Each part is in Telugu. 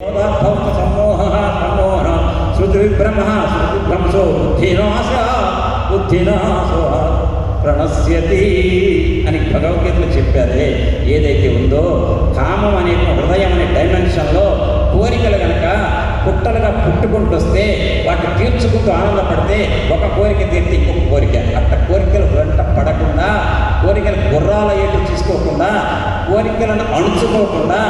భౌత బుద్ధినాశ ప్రణశ్యతి అని భగవద్గీతలో చెప్పారే ఏదైతే ఉందో కామం అనే హృదయం అనే డైమెన్షన్లో కోరికలు కనుక పుట్టలుగా పుట్టుకుంటూ వస్తే వాటిని తీర్చుకుంటూ ఆనందపడితే ఒక కోరిక తీర్చి ఇంకొక కోరిక అట్ట కోరిక వెంట పడకుండా కోరికలు గుర్రాల ఏటు తీసుకోకుండా కోరికలను అణుచుకోకుండా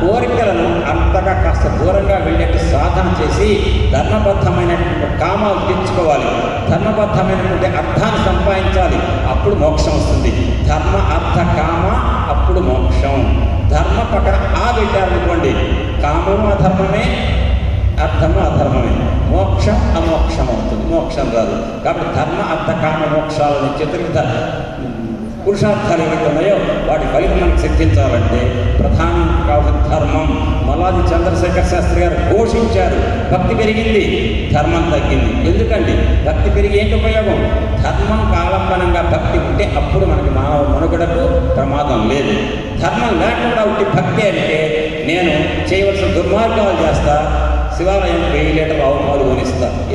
కోరికలను అంతగా కాస్త దూరంగా వెళ్ళేట్టు సాధన చేసి ధర్మబద్ధమైనటువంటి కామాలు తెచ్చుకోవాలి ధర్మబద్ధమైనటువంటి అర్థాన్ని సంపాదించాలి. అప్పుడు మోక్షం వస్తుంది. ధర్మ అర్థ కామ అప్పుడు మోక్షం. ధర్మ పక్కన ఆ పెట్టారనుకోండి. కామము అధర్మమే అర్థము అధర్మమే. మోక్షం అమోక్షం అవుతుంది. మోక్షం రాదు. కాబట్టి ధర్మ అర్థ కామ మోక్షాలని చతుర్విధ పురుషార్థాలు ఏవైతే ఉన్నాయో వాటి ఫలితం మనకు సిద్ధించాలంటే ప్రధానం కావాలి ధర్మం మలాది చంద్రశేఖర్ శాస్త్రి గారు ఘోషించారు భక్తి పెరిగింది ధర్మం తగ్గింది. ఎందుకండి? భక్తి పెరిగి ఏంటి ఉపయోగం? ధర్మం కాలంబనంగా భక్తి ఉంటే అప్పుడు మనకి మానవ మనుగడకు ప్రమాదం లేదు. ధర్మం లేకుండా ఉంటే భక్తి అంటే నేను చేయవలసిన దుర్మార్గాలు చేస్తా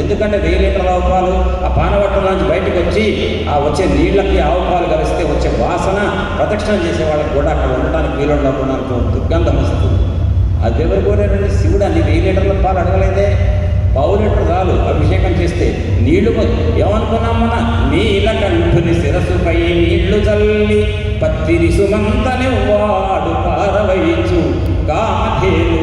ఎందుకంటే వెయ్యి లీటర్ల ఆవు పాలు ఆ పానవట్టం నుంచి బయటకు వచ్చి ఆ వచ్చే నీళ్ళకి ఆవు పాలు కలిస్తే వచ్చే వాసన ప్రదక్షిణ చేసే వాళ్ళకి కూడా అక్కడ ఉండడానికి వీలుండకుండా దుర్గంధం వస్తుంది. అది ఎవరు కోరారండి? శివుడు అన్ని వెయ్యి లీటర్ల పాలు అడగలేదే. పావు లీటర్ రాలు అభిషేకం చేస్తే నీళ్ళు ఏమనుకున్నాం మన? నీల కంఠుని శిరసుపై నీళ్ళు చల్లి పత్తిరి సుమంతని వాడు పారవయించు కామధేను